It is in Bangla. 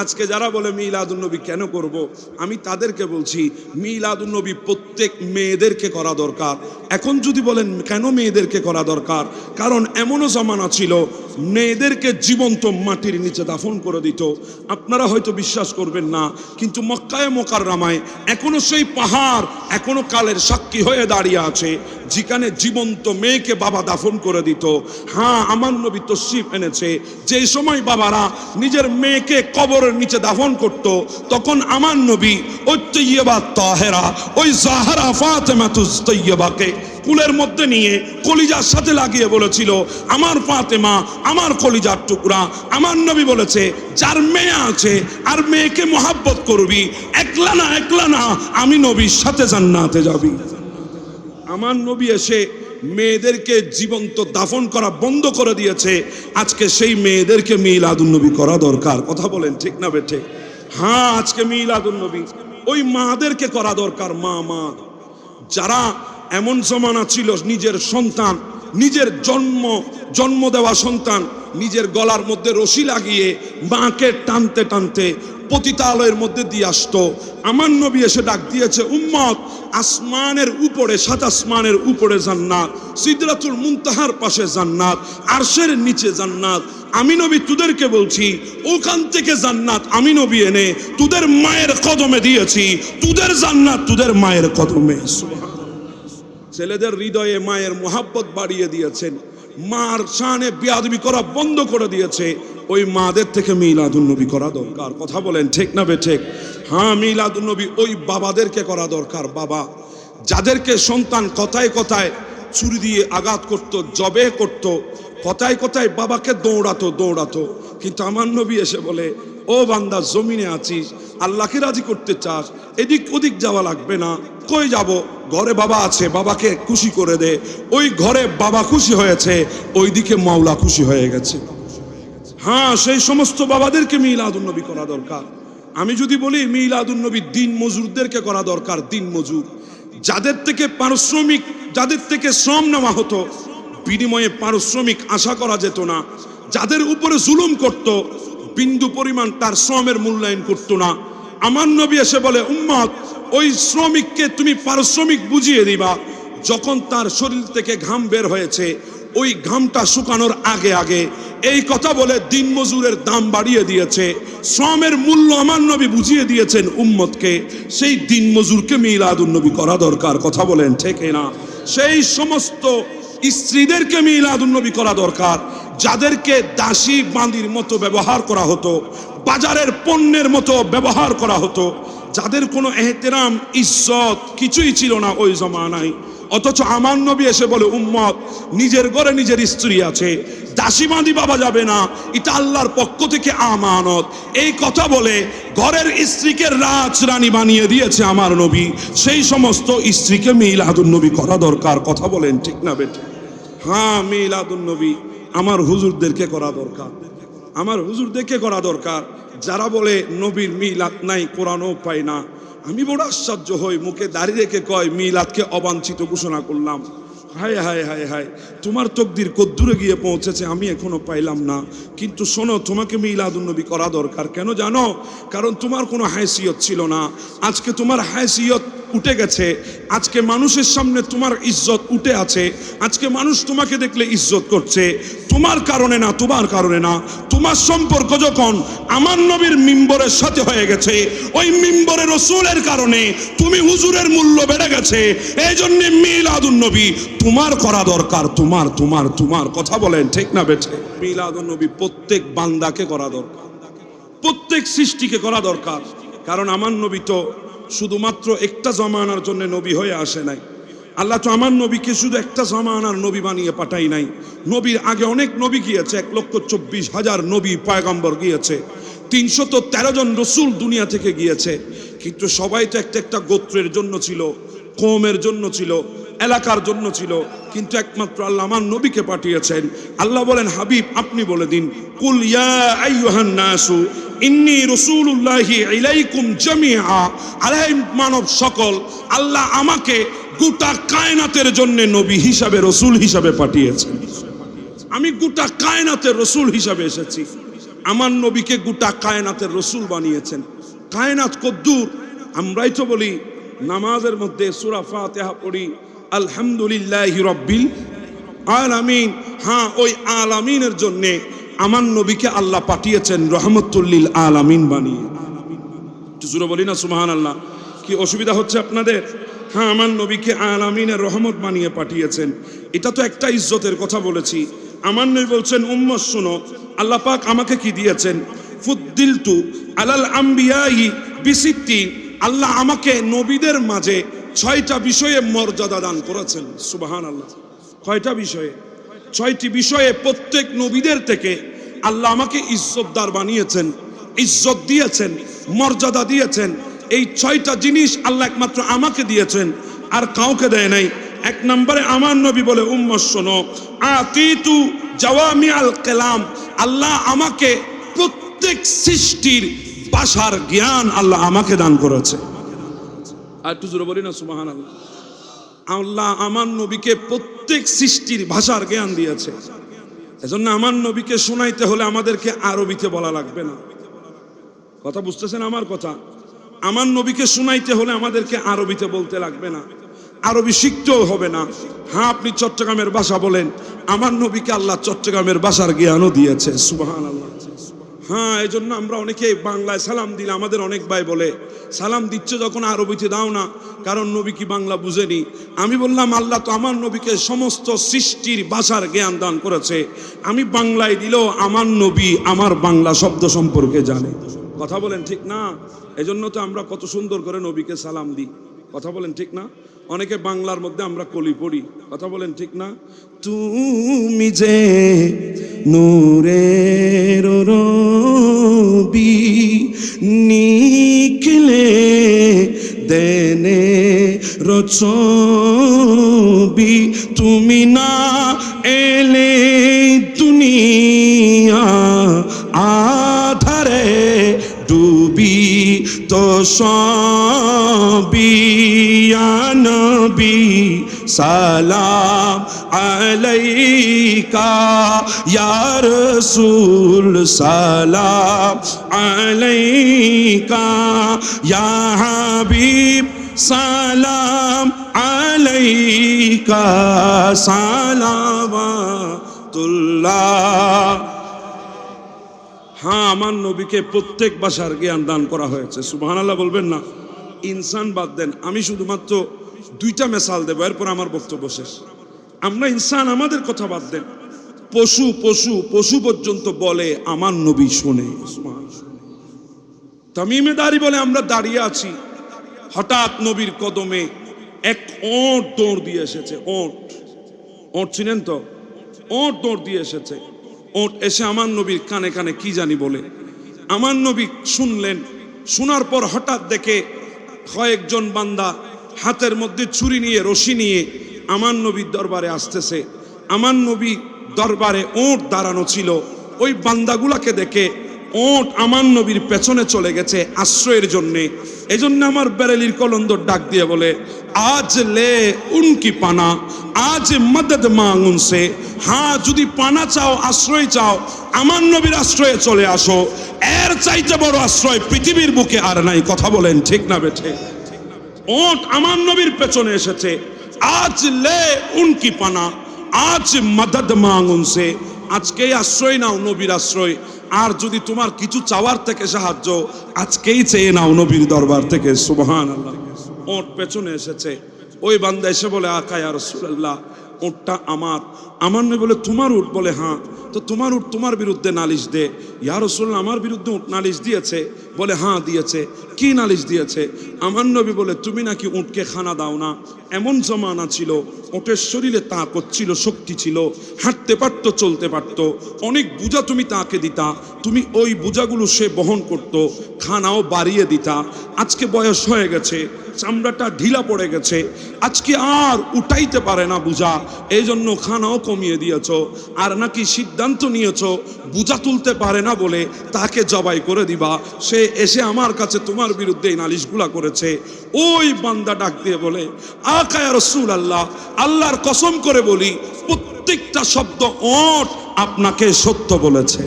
আজকে যারা বলে মিলাদুন্নবী কেন করব। আমি তাদেরকে বলছি মিলাদুলনবী প্রত্যেক মেয়েদেরকে করা দরকার এখন যদি বলেন কেন মেয়েদেরকে করা দরকার, কারণ এমনও জামানা ছিল মেয়েদেরকে জীবন্ত মাটির নিচে দাফন করে দিত। আপনারা হয়তো বিশ্বাস করবেন না, কিন্তু মক্কায় মোকার রামায় এখনও সেই পাহাড়, এখনও কালের সাক্ষী হয়ে দাঁড়িয়ে আছে, যেখানে জীবন্ত মেয়েকে বাবা দাফন করে দিত। হ্যাঁ আমার নবী তশরিফ এনেছে, যে সময় বাবারা নিজের মেয়েকে কবরের নিচে দাফন করত, তখন আমার নবী ওই তৈয়বা তাহেরা, ওই জাহারা ফাতেমাতুজ তৈয়বাকে কুলের মধ্যে নিয়ে কলিজার সাথে লাগিয়ে বলেছিল, আমার ফাতেমা, আমার কলিজার টুকরা, আমার নবী বলেছে, যার মেয়ে আছে, আর মেয়েকে মোহাব্বত করবি, একলা না একলা না, আমি নবীর সাথে জান্নাতে যাবি। আমার নবী এসে মেয়েদেরকে জীবন্ত দাফন করা বন্ধ করে দিয়েছে। আজকে সেই মেয়েদেরকে মিলাদুন নবী করা দরকার। কথা বলেন ঠিক না বেঠে? হ্যাঁ আজকে মিলাদুন নবী। ওই মাদেরকে করা দরকার, মা মা। যারা এমন জমানা ছিল নিজের সন্তান, নিজের জন্ম জন্ম দেওয়া সন্তান, নিজের গলার মধ্যে রশি লাগিয়ে মাকে টানতে টানতে পতিতালয়ের মধ্যে দিয়ে আসতো। আমার নবী এসে ডাক দিয়েছে, উম্মত, আসমানের উপরে, সাত আসমানের উপরে জান্নাত, সিদরাতুল মুনতাহার পাশে জান্নাত, আরশের নিচে জান্নাত। আমি নবী তোদেরকে বলছি, ওখান থেকে জান্নাত আমি নবী এনে তোদের মায়ের কদমে দিয়েছি। তোদের জান্নাত তোদের মায়ের কদমে ছেলেদের হৃদয়ে মায়ের মোহাব্বত বাড়িয়ে দিয়েছেন। মার শানে বিয়াদবি করা বন্ধ করে দিয়েছে। ওই মাদের থেকে মিলাদুন্নবী করা দরকার। কথা বলেন ঠিক না বে ঠিক? হ্যাঁ মিলাদুন্নবী ওই বাবাদেরকে করা দরকার। বাবা, যাদেরকে সন্তান কথায় কথায় ছুরি দিয়ে আঘাত করত, জবে করত, কথায় কথায় বাবাকে দৌড়াতো দৌড়াতো। কিন্তু আমার নবী এসে বলে, ও বান্দা, জমিনে আছিস? আল্লাহকে রাজি করতে চাস, এদিক ওদিক যাওয়া লাগবে না। কই যাব? ঘরে বাবা আছে, বাবাকে খুশি করে দে। ওই ঘরে বাবা খুশি হয়েছে, ওইদিকে মাওলা খুশি হয়ে গেছে। হ্যাঁ সেই সমস্ত বাবাদেরকে মিলাদুন্নবী করা দরকার। আমি যদি বলি মিলাদুন্নবী দিন মজুরদেরকে করা দরকার, দিন মজুর। যাদের থেকে পারিশ্রমিক, যাদের থেকে শ্রম নেওয়া হতো, বিনিময়ে পারিশ্রমিক আশা করা যেত না। যাদের উপরে জুলুম করত বিন্দু পরিমাণ তার শ্রমের মূল্যায়ন করতো না। আমার নবী এসে বলে উম্মত ওই শ্রমিককে তুমি পারিশ্রমিক বুঝিয়ে দিবা। যখন তার শরীর থেকে ঘাম বের হয়েছে, ওই ঘামটা শুকানোর আগে আগে এই কথা বলে দিন মজুরের দাম বাড়িয়ে দিয়েছে। শ্রমের মূল্য আমার নবী বুঝিয়ে দিয়েছেন উম্মতকে। সেই দিন মজুরকে মিলাদুন নবী করা দরকার, কথা বলেন ঠেকে না সেই সমস্ত স্ত্রীদেরকে মিলাদুন নবী করা দরকার। যাদেরকে দাসী বাঁধির মতো ব্যবহার করা হতো, বাজারের পণ্যের মতো ব্যবহার করা হতো, যাদের কোনো এহতেরাম, ইজ্জত কিছুই ছিল না ওই জমানায়। অথচ আমার নবী এসে বলে, উম্মত, নিজের ঘরে নিজের স্ত্রী আছে দাসীবাদী বাবা যাবে না, এটা আল্লাহর পক্ষ থেকে আমানত। এই কথা বলে ঘরের স্ত্রীকে রাজ রানী বানিয়ে দিয়েছে আমার নবী। সেই সমস্ত স্ত্রীকে মিলাদুন নবী করা দরকার, কথা বলেন ঠিক না বেটে হ্যাঁ মিলাদুন নবী। আমার হুজুরদেরকে করা দরকার। আমার হুজুরদেরকে করা দরকার। যারা বলে নবীর মিলাদ নাই, কোরআনও পায় না। আমি বড় আশ্চর্য হই, মুখে দাঁড়িয়ে রেখে কয়, মিলাদকে অবাঞ্ছিত ঘোষণা করলাম। হায় হায় হায় হায়, তোমার তকদির কদ্দূরে গিয়ে পৌঁছেছে, আমি এখনও পাইলাম না। কিন্তু শোনো, তোমাকে মিলাদ মিলাদুন্নবী করা দরকার। কেন জানো? কারণ তোমার কোনো হাইসিয়ত ছিল না। আজকে তোমার হাইসিয়ত উঠে গেছে। আজকে মানুষের সামনে তোমার ইজ্জত উঠে আছে। আজকে মানুষ তোমাকে দেখলে ইজ্জত করছে। তোমার কারণে না, তোমার কারণে না। তোমার সম্পর্ক যখন আমার নবীর মিম্বরের সাথে হয়ে গেছে, ওই মিম্বরের রসুলের কারণে তুমি হুজুরের মূল্য বেড়ে গেছে। এই জন্য মিলাদুন নবী, তোমার করা দরকার, তোমার তোমার তোমার। কথা বলেন, ঠিক না বেঠে? মিলাদুন নবী প্রত্যেক বান্দাকে করা দরকার। প্রত্যেক সৃষ্টিকে করা দরকার। কারণ আমার নবী তো শুধুমাত্র একটা জমানার জন্য নবী হয়ে আসে নাই। আল্লাহ তো আমার নবীকে শুধু একটা জমানার নবী বানিয়ে পাঠাই নাই। নবীর আগে অনেক নবী গিয়েছে, এক লক্ষ চব্বিশ হাজার নবী পয়গম্বর গিয়েছে। তিনশত তেরো জন রসুল দুনিয়া থেকে গিয়েছে। কিন্তু সবাই তো একটা একটা গোত্রের জন্য ছিল কৌমের জন্য ছিল, এলাকার জন্য ছিল। কিন্তু একমাত্র আল্লাহ আমার নবীকে পাঠিয়েছেন। আল্লাহ বলেন, হাবিব, আপনি বলে দিন, কুল ইয়া আইয়ুহান নাসু ইন্নি রসুল্লাহি ইলাইকুম জামিআ আলাই মানব সকল, আল্লাহ আমাকে গোটা কায়নাতের জন্য নবী হিসাবে, রসুল হিসাবে পাঠিয়েছেন। আমি গোটা কায়নাতের রসুল হিসাবে এসেছি। আমার নবীকে গোটা কায়নাতের রসুল বানিয়েছেন। কায়নাত কদ্দুর। আমরাই তো বলি, নামাজের মধ্যে সুরা ফাতেহা পড়ি, আলহামদুলিল্লাহ রব্বিল আলামিন হ্যাঁ ওই আলামিনের জন্যে আমার নবীকে আল্লাহ পাঠিয়েছেন রহমতুল্লিল আলামিন বানিয়ে। জোরে বলি না সুমাহান আল্লাহ কি অসুবিধা হচ্ছে আপনাদের? হ্যাঁ আমার নবীকে আলামিনের রহমত বানিয়ে পাঠিয়েছেন। এটা তো একটা ইজ্জতের কথা বলেছি। আমার নবী বলছেন, উম্মত, শুনো, আল্লাহ পাক আমাকে কি দিয়েছেন? ফুদ্দিলতু আলাল আম্বিয়াই বিসিদ্দিন আল্লাহ আমাকে নবীদের মাঝে ছয়টা বিষয়ে মর্যাদা দান করেছেন। সুবাহান আল্লাহ কয়টা বিষয়ে? ছয়টি বিষয়ে প্রত্যেক নবীদের থেকে আল্লাহ আমাকে ইজ্জতদার বানিয়েছেন, ইজ্জত দিয়েছেন, মর্যাদা দিয়েছেন। এই ছয়টা জিনিস আল্লাহ একমাত্র আমাকে দিয়েছেন, আর কাউকে দেয় নাই। এক নম্বরে আমার নবী বলে, উম্মত শোনো, আতিতু জাওয়ামি আল কালাম, আল্লাহ আমাকে প্রত্যেক সৃষ্টির ভাষার জ্ঞান আল্লাহ আমাকে দান করেছে। আর একটু জোরে বলি না সুবাহান আল্লাহ আমার নবীকে প্রত্যেক সৃষ্টির ভাষার জ্ঞান দিয়েছে। এজন্য আমার নবীকে শোনাইতে হলে আমাদেরকে আরবিতে বলা লাগবে না। কথা বুঝতেছেন আমার কথা? আমার নবীকে শোনাইতে হলে আমাদেরকে আরবিতে বলতে লাগবে না। আরবি শিখতেও হবে না। হ্যাঁ আপনি চট্টগ্রামের ভাষা বলেন। আমার নবীকে আল্লাহ চট্টগ্রামের ভাষার জ্ঞানও দিয়েছে। সুবাহান আল্লাহ হ্যাঁ এই জন্য আমরা অনেকেই বাংলায় সালাম দিলে আমাদের অনেক ভাই বলে, সালাম দিচ্ছ যখন আরবিতে দাও না কারণ নবী কি বাংলা বুঝেনি? আমি বললাম, আল্লাহ তো আমার নবীকে সমস্ত সৃষ্টির ভাষার জ্ঞান দান করেছে। আমি বাংলায় দিলেও আমার নবী আমার বাংলা শব্দ সম্পর্কে জানে। কথা বলেন ঠিক না? এজন্য তো আমরা কত সুন্দর করে নবীকে সালাম দিই। কথা বলেন ঠিক না? অনেকে বাংলার মধ্যে আমরা কলি পড়ি। কথা বলেন ঠিক না? তুমি যে নূরের রবি নিকলে দেনে রচবি তুমি না এলে দুনিয়া আধারে ডুবি তো সবি সালাম আলাইকা, ইয়া রাসূল, সালাম আলাইকা, ইয়া হাবিব, সালাম আলাইকা, সালামাতুল্লাহ। হ্যাঁ আমার নবীকে প্রত্যেক ভাষার জ্ঞান দান করা হয়েছে, সুবহানাল্লাহ বলবেন না? ইনসান বাদ দেন, আমি শুধুমাত্র দুইটা মেসাল দেবো, এরপর আমার বক্তব্য শেষ। আমরা ইনসান, আমাদের কথা বাদ দেন। পশু পশু পশু পর্যন্ত বলে, আমার নবী শোনে তামিমে দাঁড়ি বলে, আমরা দাঁড়িয়ে আছি। হঠাৎ নবীর কদমে এক ওট দৌড় দিয়ে এসেছে, ওট। ওট চিনেন তো? ওট দৌড় দিয়ে এসেছে। ওট এসে আমার নবীর কানে কানে কি জানি বলে। আমার নবী শুনলেন, শোনার পর হঠাৎ দেখে কয়েকজন বান্দা হাতের মধ্যে ছুরি নিয়ে, রশি নিয়ে আমার নবীর দরবারে আসতেছে। আমার নবী দরবারে ওট দাঁড়ানো ছিল। ওই বান্দাগুলাকে দেখে ওট আমার নবীর পেছনে চলে গেছে আশ্রয়ের জন্যে। এই জন্য আমার বেরেলির কলন্দর ডাক দিয়ে বলে, আজ লে উনকি পানা, আজ মদদ মাঙ্গুন সে হ্যাঁ যদি পানা চাও, আশ্রয় চাও, আমার নবীর আশ্রয়ে চলে আসো। এর চাইতে বড় আশ্রয় পৃথিবীর বুকে আর নাই। কথা বলেন ঠিক না বেঠে। ওট আমার নবীর পেছনে এসেছে। আজ লে উনকি পানা আজ মদদ মাং সে আজকেই আশ্রয় নাও নবীর আশ্রয় আর যদি তোমার কিছু চাওয়ার থেকে সাহায্য আজকেই চেয়ে নাও নবীর দরবার থেকে সুবহান আল্লাহ ওট পেছনে এসেছে ওই বান্দা এসে বলে আকায় আর রসুল্লাহ ওটটা আমার আমার নয় বলে তোমার উঠ বলে হ্যাঁ তো তোমার উঠ তোমার বিরুদ্ধে নালিশ দে। ইয়া রাসূলুল্লাহ, আমার বিরুদ্ধে উঠ নালিশ দিয়েছে? বলে হ্যাঁ দিয়েছে। কি নালিশ দিয়েছে? আমার নবী বলে, তুমি নাকি উটকে খানা দাও না? এমন জমানা ছিল ওটের শরীরে তাকত ছিল, শক্তি ছিল, হাঁটতে পারতো, চলতে পারতো। অনেক বোঝা তুমি তাকে দিতা, তুমি ওই বোঝাগুলো সে বহন করত, খানাও বাড়িয়ে দিতা। আজকে বয়স হয়ে গেছে, চামড়াটা ঢিলা পড়ে গেছে আজকে আর উঠাইতে পারে না বুঝা। এই জন্য খানাও কমিয়ে দিয়েছ, আর নাকি সিদ্ধান্ত নিয়েছ, বুঝা তুলতে পারে না বলে তাকে জবাই করে দিবা। সে এসে আমার কাছে তোমার বিরুদ্ধে এই নালিশগুলা করেছে। ওই বান্দা ডাক দিয়ে বলে আকায় রসুল আল্লাহ আল্লাহর কসম করে বলি, প্রত্যেকটা শব্দ ওট আপনাকে সত্য বলেছে।